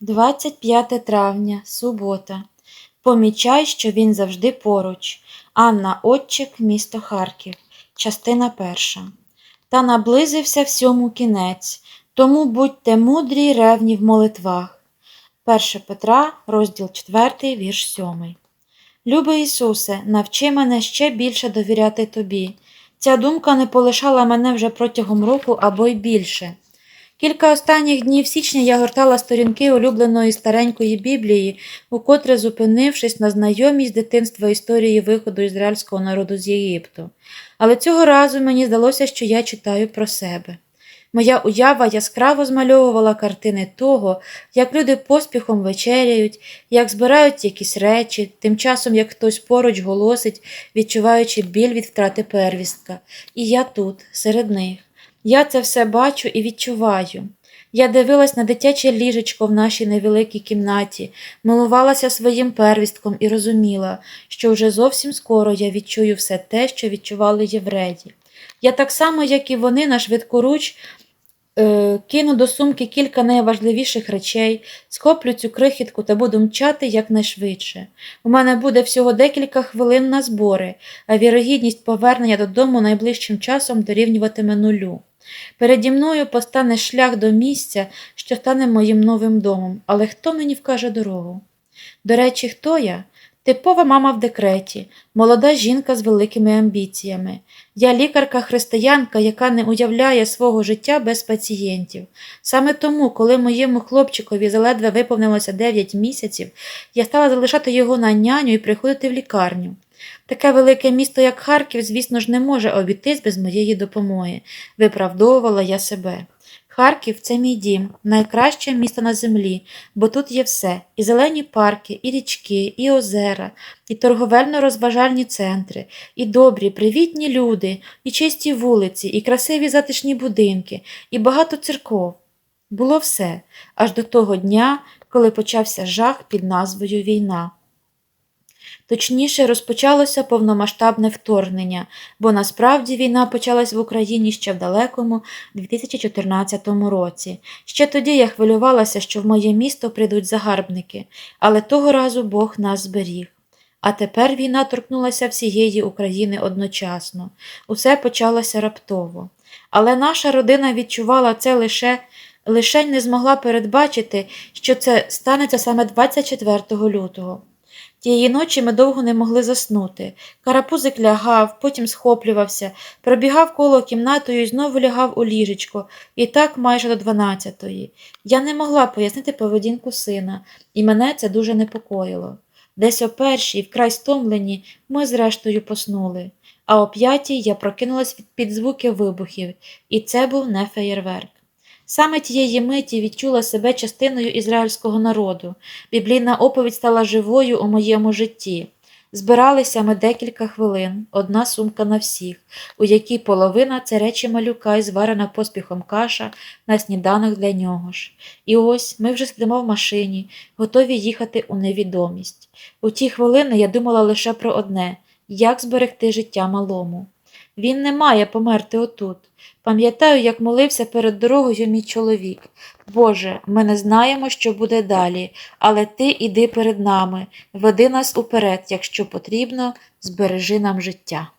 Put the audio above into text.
25 травня, субота. Помічай, що він завжди поруч. Анна Отчик, місто Харків, частина перша. Та наблизився всьому кінець, тому будьте мудрі й ревні в молитвах. 1 Петра, розділ 4, вірш 7. Любий Ісусе, навчи мене ще більше довіряти Тобі. Ця думка не полишала мене вже протягом року або й більше. Кілька останніх днів січня я гортала сторінки улюбленої старенької Біблії, укотре зупинившись на знайомій з дитинства історії виходу ізраїльського народу з Єгипту. Але цього разу мені здалося, що я читаю про себе. Моя уява яскраво змальовувала картини того, як люди поспіхом вечеряють, як збирають якісь речі, тим часом як хтось поруч голосить, відчуваючи біль від втрати первістка. І я тут, серед них. Я це все бачу і відчуваю. Я дивилась на дитяче ліжечко в нашій невеликій кімнаті, милувалася своїм первістком і розуміла, що вже зовсім скоро я відчую все те, що відчували євреї. Я так само, як і вони, на швидкоруч е, кину до сумки кілька найважливіших речей, схоплю цю крихітку та буду мчати якнайшвидше. У мене буде всього декілька хвилин на збори, а вірогідність повернення додому найближчим часом дорівнюватиме нулю. Переді мною постане шлях до місця, що стане моїм новим домом, але хто мені вкаже дорогу? До речі, хто я? Типова мама в декреті, молода жінка з великими амбіціями. Я лікарка-християнка, яка не уявляє свого життя без пацієнтів. Саме тому, коли моєму хлопчикові заледве виповнилося 9 місяців, я стала залишати його на няню і приходити в лікарню. Таке велике місто, як Харків, звісно ж, не може обійтись без моєї допомоги, виправдовувала я себе. Харків це мій дім, найкраще місто на землі, бо тут є все: і зелені парки, і річки, і озера, і торговельно-розважальні центри, і добрі, привітні люди, і чисті вулиці, і красиві затишні будинки, і багато церков. Було все, аж до того дня, коли почався жах під назвою Війна. Точніше, розпочалося повномасштабне вторгнення, бо насправді війна почалась в Україні ще в далекому 2014 році. Ще тоді я хвилювалася, що в моє місто прийдуть загарбники, але того разу Бог нас зберіг. А тепер війна торкнулася всієї України одночасно. Усе почалося раптово. Але наша родина відчувала це лише лише не змогла передбачити, що це станеться саме 24 лютого. Тієї ночі ми довго не могли заснути. Карапузик лягав, потім схоплювався, пробігав коло кімнатою і знову лягав у ліжечко, і так майже до дванадцятої. Я не могла пояснити поведінку сина, і мене це дуже непокоїло. Десь о першій, вкрай стомлені, ми зрештою поснули, а о п'ятій я прокинулась під звуки вибухів, і це був не феєрверк. Саме тієї миті відчула себе частиною ізраїльського народу. Біблійна оповідь стала живою у моєму житті. Збиралися ми декілька хвилин, одна сумка на всіх, у якій половина це речі малюка і зварена поспіхом каша на сніданок для нього ж. І ось ми вже сидимо в машині, готові їхати у невідомість. У ті хвилини я думала лише про одне як зберегти життя малому. Він не має померти отут. Пам'ятаю, як молився перед дорогою мій чоловік. Боже, ми не знаємо, що буде далі, але ти іди перед нами, веди нас уперед, якщо потрібно, збережи нам життя.